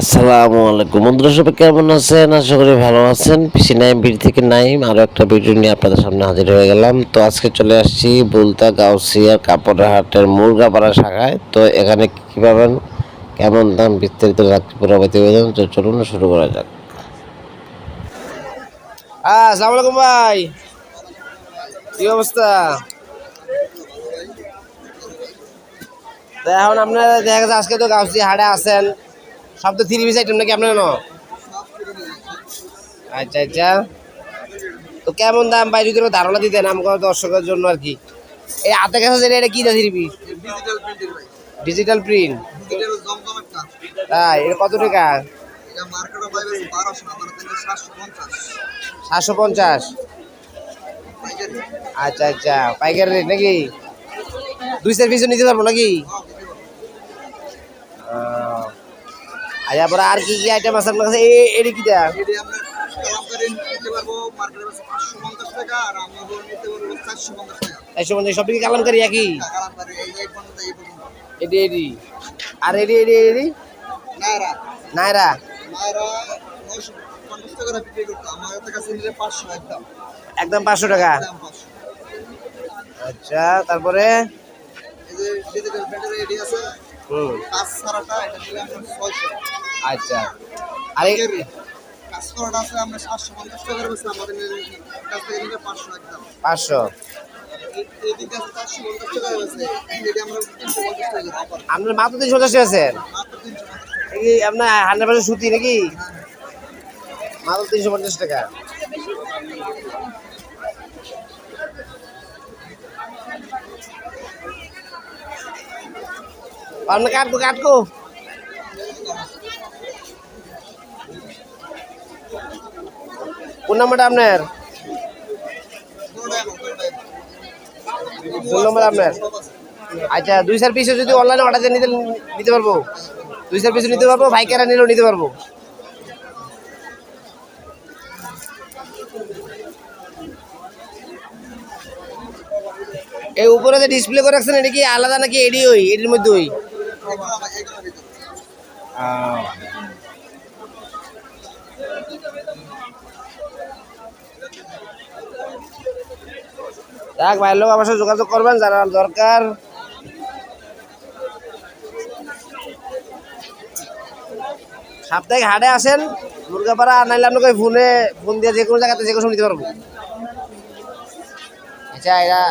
আসসালামু আলাইকুম। বন্ধুরা, সবাই কেমন আছেন? আশা করি ভালো আছেন। পিসি নাইম বিড়ি থেকে নাইম আরও একটা ভিডিও নিয়ে আপনাদের সামনে হাজির হয়ে গেলাম। তো আজকে চলে আসছি বুলতা গাউসিয়া কাপড়ের হাটের মুরগাপাড়া শাখায়। তো এখানে কী পাবেন? কেমন দাম? বিস্তারিত রাখতে পুরো প্রতিবেদন। তো চলুন শুরু করা যাক। আসসালামু আলাইকুম ভাই। কি অবস্থা? এখন আপনারা দেখা গেছে আজকে তো গাউসি হাটে আছেন। সব তো থ্রি পিস আইটেম নাকি আপনার ন আচ্ছা আচ্ছা। তো কেমন দাম ভাই? যদি ধারণা দিতেন আমাকে দর্শকের জন্য আর কি। এই হাতে কাছে যেটা এটা কি থ্রি পিস? ডিজিটাল প্রিন্ট তাই এটা কত টাকা? আমার সাতশো পঞ্চাশ। আচ্ছা আচ্ছা। পাইকারি রেট নাকি? দুই চার পিসও নিতে পারব নাকি? আহ, আচ্ছা পরে আর কি কি আইটেম আছে আপনার কাছে? এটা কি দেয়া আর সব কি কালামকারি একই? এডি এডি আর এডি এডি এডি নাইরা পাঁচশো একদম। পাঁচশো টাকা? আচ্ছা তারপরে? এই যে ডিজিটাল প্রিন্টের এটি আছে হুম কাজ ছাড়াটা এটা ছয়শো আচ্ছা। আর কাজ করাটা আছে আমরা সাতশো পঞ্চাশ টাকার বেশি আমাদের কাছ থেকে নিলে পাঁচশো একদম পাঁচশো। আপনার মাত্র তিনশো পঞ্চাশ টাকা আছেন আপনার হান্ড্রেড পার্সেন্ট সুতি নাকি? মাত্র তিনশো পঞ্চাশ টাকা। আপনার কাটকো কাটকো কোন নাম্বারটা আপনার কোন নম্বর আপনার আচ্ছা দুই চার পিসও যদি অনলাইনে অর্ডার নিতে নিতে পারব দুই চার পিসও নিতে পারব ভাইকারা নিলেও নিতে পারব এই উপরে যে ডিসপ্লে করে রাখছেন, এটা কি আলাদা নাকি এডি ওই? এটির মধ্যে ওই? যাক ভাইয়ের লোক আমার সাথে যোগাযোগ করবেন, যারা দরকার। সাপ্তাহিক হাটে আসেন, মুরগাপাড়া, নাইলে আপনাকে ফোনে, ফোন দিয়ে যে কোনো জায়গাতে যে কোনো নিতে পারব। আচ্ছা এরা